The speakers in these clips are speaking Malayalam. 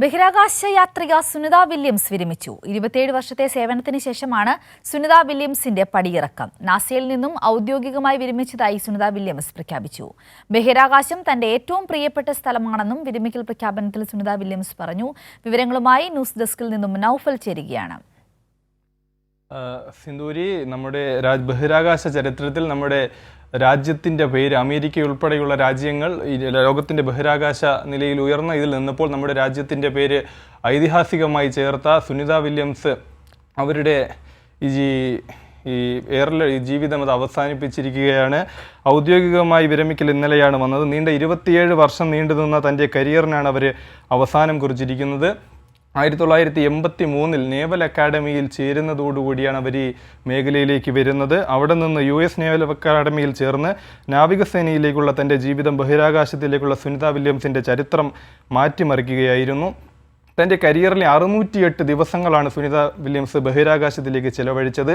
ബഹിരാകാശ യാത്രിക സുനിത വില്യംസ് വിരമിച്ചു. ഇരുപത്തിയേഴ് വർഷത്തെ സേവനത്തിന് ശേഷമാണ് സുനിത വില്യംസിന്റെ പടിയിറക്കം. നാസയിൽ നിന്നും ഔദ്യോഗികമായി വിരമിച്ചതായി സുനിത വില്യംസ് പ്രഖ്യാപിച്ചു. ബഹിരാകാശം തന്റെ ഏറ്റവും പ്രിയപ്പെട്ട സ്ഥലമാണെന്നും വിരമിക്കൽ പ്രഖ്യാപനത്തിൽ സുനിത വില്യംസ് പറഞ്ഞു. വിവരങ്ങളുമായി ന്യൂസ് ഡെസ്കിൽ നിന്നും നൌഫൽ ചേരുകയാണ്. സിന്ദൂരി നമ്മുടെ രാജ് ബഹിരാകാശ ചരിത്രത്തിൽ നമ്മുടെ രാജ്യത്തിന്റെ പേര് അമേരിക്ക ഉൾപ്പെടെയുള്ള രാജ്യങ്ങൾ ലോകത്തിന്റെ ബഹിരാകാശ നിലയിൽ ഉയർന്ന ഇതിൽ നിന്നപ്പോൾ നമ്മുടെ രാജ്യത്തിന്റെ പേര് ഐതിഹാസികമായി ചേർത്ത സുനിത വില്യംസ് അവരുടെ ഈ ഈ എയറിൽ ജീവിതം അത് അവസാനിപ്പിച്ചിരിക്കുകയാണ്. ഔദ്യോഗികമായി വിരമിക്കൽ ഇന്നലെയാണ് വന്നത്. നീണ്ട ഇരുപത്തിയേഴ് വർഷം നീണ്ടുനിന്ന തന്റെ കരിയറിനാണ് അവർ അവസാനം കുറിച്ചിരിക്കുന്നത്. ആയിരത്തി തൊള്ളായിരത്തി എൺപത്തി മൂന്നിൽ നേവൽ അക്കാഡമിയിൽ ചേരുന്നതോടുകൂടിയാണ് അവർ ഈ മേഖലയിലേക്ക് വരുന്നത്. അവിടെ നിന്ന് യു എസ് നേവൽ അക്കാഡമിയിൽ ചേർന്ന് നാവികസേനയിലേക്കുള്ള തന്റെ ജീവിതം ബഹിരാകാശത്തിലേക്കുള്ള സുനിത വില്യംസിന്റെ ചരിത്രം മാറ്റിമറിക്കുകയായിരുന്നു. തന്റെ കരിയറിലെ അറുന്നൂറ്റിയെട്ട് ദിവസങ്ങളാണ് സുനിത വില്യംസ് ബഹിരാകാശത്തിലേക്ക് ചിലവഴിച്ചത്.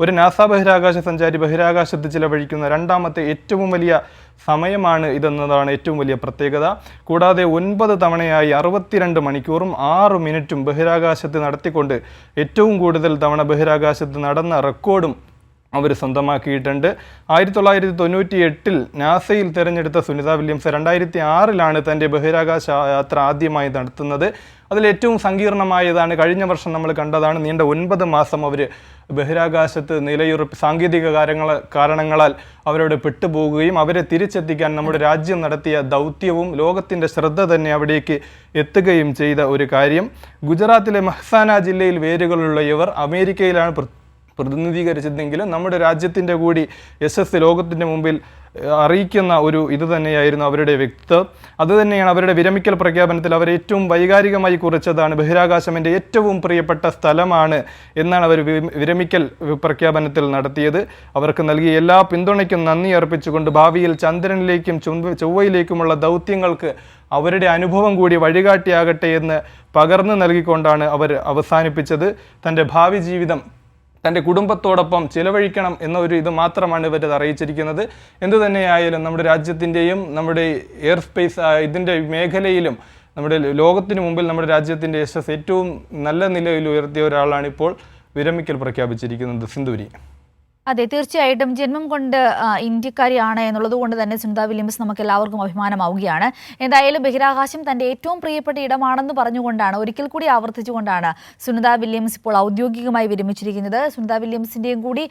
ഒരു നാസ ബഹിരാകാശ സഞ്ചാരി ബഹിരാകാശത്ത് ചിലവഴിക്കുന്ന രണ്ടാമത്തെ ഏറ്റവും വലിയ സമയമാണ് ഇതെന്നതാണ് ഏറ്റവും വലിയ പ്രത്യേകത. കൂടാതെ ഒൻപത് തവണയായി അറുപത്തിരണ്ട് മണിക്കൂറും ആറ് മിനിറ്റും ബഹിരാകാശത്ത് നടത്തിക്കൊണ്ട് ഏറ്റവും കൂടുതൽ തവണ ബഹിരാകാശത്ത് നടന്ന റെക്കോർഡും അവർ സ്വന്തമാക്കിയിട്ടുണ്ട്. ആയിരത്തി തൊള്ളായിരത്തി തൊണ്ണൂറ്റി എട്ടിൽ നാസയിൽ തിരഞ്ഞെടുത്ത സുനിത വില്യംസ് രണ്ടായിരത്തി ആറിലാണ് തന്റെ ബഹിരാകാശ യാത്ര ആദ്യമായി നടത്തുന്നത്. അതിൽ ഏറ്റവും സങ്കീർണമായതാണ് കഴിഞ്ഞ വർഷം നമ്മൾ കണ്ടതാണ് നീണ്ട ഒൻപത് മാസം അവർ ബഹിരാകാശത്ത് നിലയുറപ്പ് സാങ്കേതിക കാര്യങ്ങൾ കാരണങ്ങളാൽ അവരോട് പെട്ടുപോകുകയും അവരെ തിരിച്ചെത്തിക്കാൻ നമ്മുടെ രാജ്യം നടത്തിയ ദൗത്യവും ലോകത്തിന്റെ ശ്രദ്ധ തന്നെ അവിടേക്ക് എത്തുകയും ചെയ്ത ഒരു കാര്യം. ഗുജറാത്തിലെ മഹ്സാന ജില്ലയിൽ വേരുകളുള്ള ഇവർ അമേരിക്കയിലാണ് പ്രതിനിധീകരിച്ചതെങ്കിലും നമ്മുടെ രാജ്യത്തിന്റെ കൂടി യശസ് ലോകത്തിന്റെ മുമ്പിൽ അറിയിക്കുന്ന ഒരു ഇത് തന്നെയായിരുന്നു അവരുടെ വ്യക്തിത്വം. അതുതന്നെയാണ് അവരുടെ വിരമിക്കൽ പ്രഖ്യാപനത്തിൽ അവർ ഏറ്റവും വൈകാരികമായി കുറിച്ചതാണ് ബഹിരാകാശം എന്റെ ഏറ്റവും പ്രിയപ്പെട്ട സ്ഥലമാണ് എന്നാണ് അവർ വിരമിക്കൽ പ്രഖ്യാപനത്തിൽ നടത്തിയത്. അവർക്ക് നൽകിയ എല്ലാ പിന്തുണയ്ക്കും നന്ദി അർപ്പിച്ചുകൊണ്ട് ഭാവിയിൽ ചന്ദ്രനിലേക്കും ചൊവ്വ- ചൊവ്വയിലേക്കുമുള്ള ദൗത്യങ്ങൾക്ക് അവരുടെ അനുഭവം കൂടി വഴികാട്ടിയാകട്ടെ എന്ന് പകർന്നു നൽകിക്കൊണ്ടാണ് അവർ അവസാനിപ്പിച്ചത്. തന്റെ ഭാവി ജീവിതം തന്റെ കുടുംബത്തോടൊപ്പം ചിലവഴിക്കണം എന്ന ഒരു ഇത് മാത്രമാണ് ഇവരത് അറിയിച്ചിരിക്കുന്നത്. എന്തു തന്നെയായാലും നമ്മുടെ രാജ്യത്തിന്റെയും നമ്മുടെ എയർ സ്പേസ് ഇതിന്റെ മേഖലയിലും നമ്മുടെ ലോകത്തിന് മുമ്പിൽ നമ്മുടെ രാജ്യത്തിന്റെ യശസ് ഏറ്റവും നല്ല നിലയിൽ ഉയർത്തിയ ഒരാളാണ് ഇപ്പോൾ വിരമിക്കൽ പ്രഖ്യാപിച്ചിരിക്കുന്നത് സിന്ധൂരി അതെ തീർച്ചയായിട്ടും. ജന്മം കൊണ്ട് ഇന്ത്യക്കാരിയാണ് എന്നുള്ളത് കൊണ്ട് തന്നെ സുനിത വില്യംസ് നമുക്ക് എല്ലാവർക്കും അഭിമാനമാവുകയാണ്. എന്തായാലും ബഹിരാകാശം തന്റെ ഏറ്റവും പ്രിയപ്പെട്ട ഇടമാണെന്ന് പറഞ്ഞുകൊണ്ടാണ് ഒരിക്കൽ കൂടി ആവർത്തിച്ചുകൊണ്ടാണ് സുനിത വില്യംസ് ഇപ്പോൾ ഔദ്യോഗികമായി വിരമിച്ചിരിക്കുന്നത്. സുനിത വില്യംസിന്റെയും കൂടി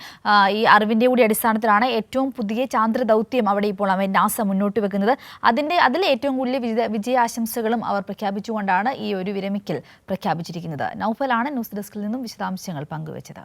ഈ അറിവിന്റെ കൂടി അടിസ്ഥാനത്തിലാണ് ഏറ്റവും പുതിയ ചാന്ദ്ര ദൗത്യം അവിടെ ഇപ്പോൾ അവൻ നാസ മുന്നോട്ട് വെക്കുന്നത്. അതിന്റെ അതിലെ ഏറ്റവും കൂടുതൽ വിജയ വിജയാശംസകളും അവർ പ്രഖ്യാപിച്ചുകൊണ്ടാണ് ഈ ഒരു വിരമിക്കൽ പ്രഖ്യാപിച്ചിരിക്കുന്നത്. നൗഫലാണ് ന്യൂസ് ഡെസ്കിൽ നിന്നും വിശദാംശങ്ങൾ പങ്കുവച്ചത്.